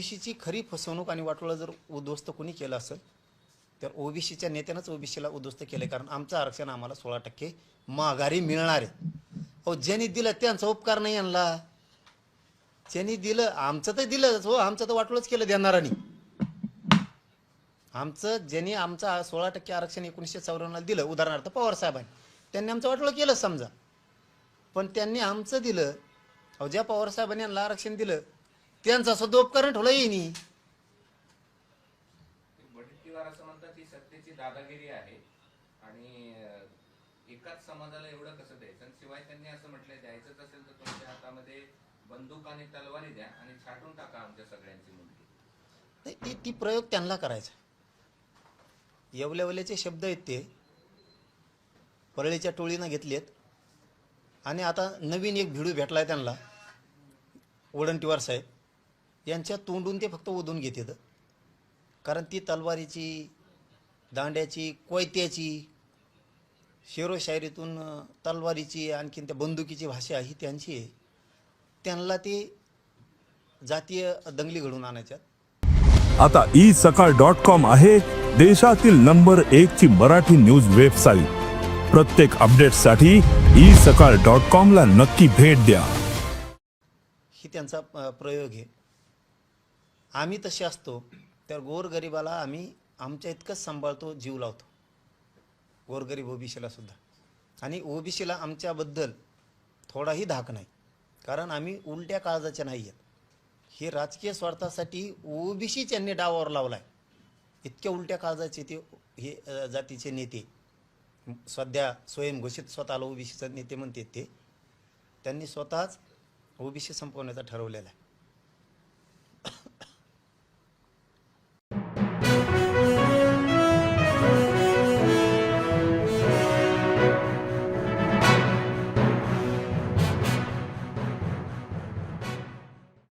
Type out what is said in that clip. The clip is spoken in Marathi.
ओबीसीची खरी फसवणूक आणि वाटोळं जर उद्ध्वस्त कोणी केलं असेल तर ओबीसीच्या नेत्यानंच ओबीसीला उद्ध्वस्त केलं कारण आमचं आरक्षण आम्हाला सोळा टक्के माघारी मिळणार आहे. अहो ज्यांनी दिलं त्यांचा उपकार नाही आणला. ज्यांनी दिलं आमचं तर दिलं. हो आमचं तर वाटोळच केलं देणारानी आमचं ज्यांनी आमचं सोळा टक्के आरक्षण एकोणीसशे चौऱ्याण्णवला दिलं उदाहरणार्थ पवार साहेबांनी. त्यांनी आमचं वाटोळं केलं समजा. पण त्यांनी आमचं दिलं. अहो ज्या पवार साहेबांनी यांना आरक्षण दिलं त्यांचा सुद्धा उपकरण ठेवलं येईनी असं म्हणतात सत्तेची दादागिरी आहे. आणि अं, एकाच समाजाला एवढं कसं द्यायचं? आणि शिवाय त्यांनी असं म्हटलंय द्यायचंच असेल तर तुमच्या हातामध्ये बंदूक आणि तलवारी द्या आणि छाटून टाका आमच्या सगळ्यांची मुलगी. नाही ती ती प्रयोग त्यांना करायचा येवल्यावल्याचे शब्द आहेत ते. परळीच्या टोळीनं घेतलेत. आणि आता नवीन एक भिडू भेटलाय त्यांना. वडंटीवार साहेब. यांच्या तोंडून ते फक्त ओधून घेतात. कारण ती तलवारीची दांड्याची कोयत्याची शेरोशायरीतून तलवारीची आणखीन त्या बंदुकीची भाषा ही त्यांची आहे. त्यांना ते जातीय दंगली घडून आणायच्यात. आता ई सकाळ डॉट कॉम आहे देशातील नंबर एक ची मराठी न्यूज वेबसाईट. प्रत्येक अपडेटसाठी ई सकाळ डॉट कॉम ला नक्की भेट द्या. ही त्यांचा प्रयोग आहे. आम्ही तसे असतो तर गोरगरिबाला आम्ही आमच्या इतकंच सांभाळतो जीव लावतो. गोरगरीब ओबीसीला सुद्धा. आणि ओबीसीला आमच्याबद्दल थोडाही धाक नाही. कारण आम्ही उलट्या काळजाच्या नाही आहेत. हे राजकीय स्वार्थासाठी ओबीसी त्यांनी डावावर लावला आहे इतक्या उलट्या काळजाचे ते हे जातीचे नेते सध्या स्वयंघोषित स्वतःला ओबीसीचे नेते म्हणते ते त्यांनी स्वतःच ओबीसी संपवण्याचा ठरवलेला आहे.